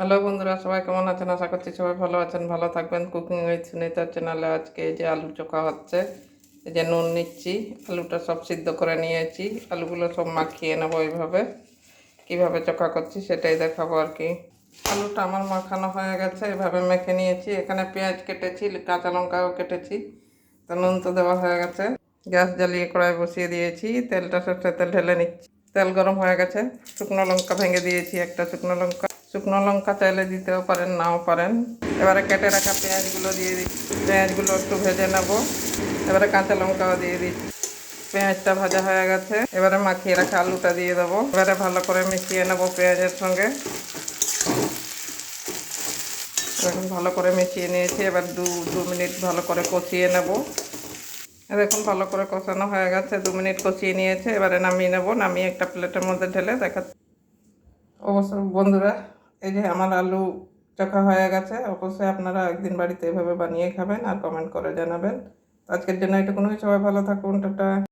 Hello বন্ধুরা, সবাই কেমন আছেন? আশা করছি সবাই ভালো আছেন। ভালো থাকবেন কুকিং উইথ সুনিতার চ্যানেলে আজকে এই যে আলু চোখা হচ্ছে, এই যে নুন নিচ্ছি, আলুটা সব সিদ্ধ করে নিয়েছি। আলুগুলো সব মাখিয়ে নেব এইভাবে। কীভাবে চোখা করছি সেটাই দেখাবো আর কি। আলুটা আমার মাখানো হয়ে গেছে, এভাবে মেখে নিয়েছি। এখানে পেঁয়াজ কেটেছি, কাঁচা লঙ্কাও কেটেছি, তো নুন তো দেওয়া হয়ে গেছে। গ্যাস জ্বালিয়ে কড়াই বসিয়ে দিয়েছি, তেলটা সরষের তেল ঢেলে নিচ্ছি। তেল গরম হয়ে গেছে, শুকনো লঙ্কা ভেঙে দিয়েছি, একটা শুকনো লঙ্কা। শুকনো লঙ্কা চাইলে দিতেও পারেন, নাও পারেন। এবারে কেটে রাখা পেঁয়াজগুলো দিয়ে দিচ্ছি পেঁয়াজগুলো একটু ভেজে নেব। এবারে কাঁচা লঙ্কাও দিয়ে দিচ্ছি পেঁয়াজটা ভাজা হয়ে গেছে। এবারে মাখিয়ে রাখা আলুটা দিয়ে দেবো। এবারে ভালো করে মিশিয়ে নেব পেঁয়াজের সঙ্গে। এখন ভালো করে মিশিয়ে নিয়েছি। এবার দু দু মিনিট ভালো করে কষিয়ে নেব। দেখুন, ভালো করে কষানো হয়ে গেছে। দু মিনিট কষিয়ে নিয়েছে। এবারে নামিয়ে নেব। নামিয়ে একটা প্লেটের মধ্যে ঢেলে দেখা অবশ্য বন্ধুরা এই যে আমার আলু চোখা হয়ে গেছে, অবশ্যই আপনারা একদিন বাড়িতে এভাবে বানিয়ে খাবেন আর কমেন্ট করে জানাবেন। আজকের জন্য এটা এটুকুনই, সবাই ভালো থাকুন, টাটা।